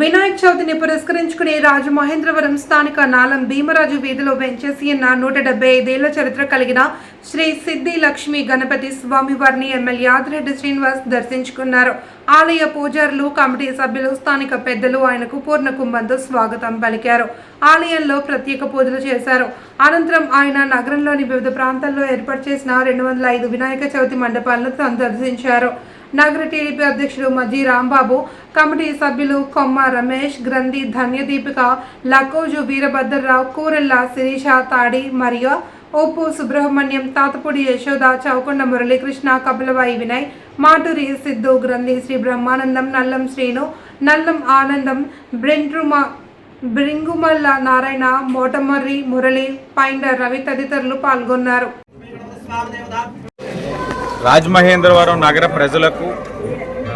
వినాయక చవితిని పురస్కరించుకుని రాజమహేంద్రవరం స్థానిక నాలం భీమరాజు వీధిలో వెంచేసి ఉన్న నూట డెబ్బై ఐదేళ్ళ చరిత్ర కలిగిన శ్రీ సిద్ధి లక్ష్మి గణపతి స్వామివారిని ఎమ్మెల్యే ఆదిరెడ్డి శ్రీనివాస్ దర్శించుకున్నారు. ఆలయ పూజారులు కమిటీ సభ్యులు స్థానిక పెద్దలు ఆయనకు పూర్ణ కుంభంతో స్వాగతం పలికారు. ఆలయంలో ప్రత్యేక పూజలు చేశారు. అనంతరం ఆయన నగరంలోని వివిధ ప్రాంతాల్లో ఏర్పాటు చేసిన రెండు వందల ఐదు వినాయక చవితి మండపాలను సందర్శించారు. నగర టీడీపీ అధ్యక్షుడు మజీ రాంబాబు కమిటీ సభ్యులు కొమ్మ రమేష్ గ్రంథి ధన్యదీపిక లకోజు వీరభద్రరావు కూరెల్ల శిరీష తాడి మరియు ఓపు సుబ్రహ్మణ్యం తాతపూడి యశోద చౌకొండ మురళీకృష్ణ కపిలవాయి వినయ్ మాటూరి సిద్ధు గ్రంథి శ్రీ బ్రహ్మానందం నల్లం శ్రీను నల్లం ఆనందం బ్రెండ్రుమ బ్రింగుమల్ల నారాయణ మోటమర్రి మురళి పైండర్ రవి తదితరులు పాల్గొన్నారు. రాజమహేంద్రవరం నగర ప్రజలకు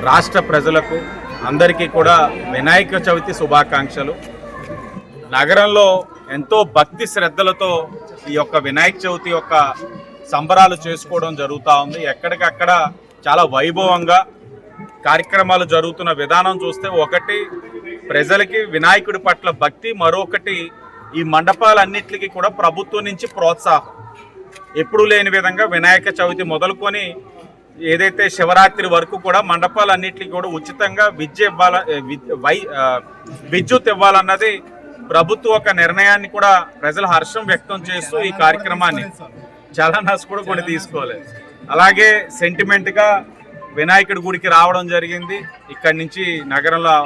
రాష్ట్ర ప్రజలకు అందరికీ కూడా వినాయక చవితి శుభాకాంక్షలు. నగరంలో ఎంతో భక్తి శ్రద్ధలతో ఈ యొక్క వినాయక చవితి యొక్క సంబరాలు చేసుకోవడం జరుగుతూ ఉంది. ఎక్కడికక్కడ చాలా వైభవంగా కార్యక్రమాలు జరుగుతున్న విధానం చూస్తే ఒకటి ప్రజలకి వినాయకుడి పట్ల భక్తి మరొకటి ఈ మండపాలన్నిటికీ కూడా ప్రభుత్వం నుంచి ప్రోత్సాహం. ఎప్పుడూ లేని విధంగా వినాయక చవితి మొదలుకొని ఏదైతే శివరాత్రి వరకు కూడా మండపాలన్నిటికీ కూడా ఉచితంగా విద్య ఇవ్వాల వై విద్యుత్ ఇవ్వాలన్నది ప్రభుత్వ ఒక నిర్ణయాన్ని కూడా ప్రజలు హర్షం వ్యక్తం చేస్తూ ఈ కార్యక్రమాన్ని చాలా కూడా కొన్ని తీసుకోవాలి. అలాగే సెంటిమెంట్గా వినాయకుడి గుడికి రావడం జరిగింది. ఇక్కడి నుంచి నగరంలో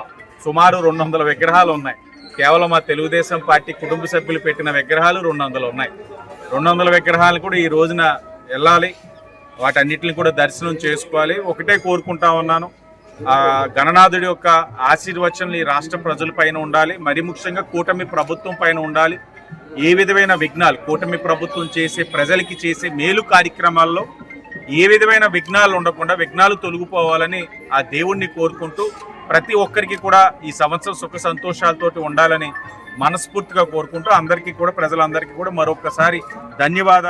సుమారు రెండు వందల విగ్రహాలు ఉన్నాయి. కేవలం మా తెలుగుదేశం పార్టీ కుటుంబ సభ్యులు పెట్టిన విగ్రహాలు రెండు వందలు ఉన్నాయి. రెండు వందల విగ్రహాలు కూడా ఈ రోజున వెళ్ళాలి. వాటన్నిటిని కూడా దర్శనం చేసుకోవాలి. ఒకటే కోరుకుంటా ఉన్నాను. గణనాథుడి యొక్క ఆశీర్వచనలు ఈ రాష్ట్ర ప్రజల పైన ఉండాలి. మరి ముఖ్యంగా కూటమి ప్రభుత్వం పైన ఉండాలి. ఏ విధమైన విఘ్నాలు కూటమి ప్రభుత్వం చేసే ప్రజలకి చేసే మేలు కార్యక్రమాల్లో ఏ విధమైన విఘ్నాలు ఉండకుండా విఘ్నాలు తొలగిపోవాలని ఆ దేవుణ్ణి కోరుకుంటూ ప్రతి ఒక్కరికి కూడా ఈ సంవత్సరం సుఖ సంతోషాలతోటి ఉండాలని మనస్ఫూర్తిగా కోరుకుంటూ అందరికీ కూడా ప్రజలందరికీ కూడా మరొకసారి ధన్యవాదాలు.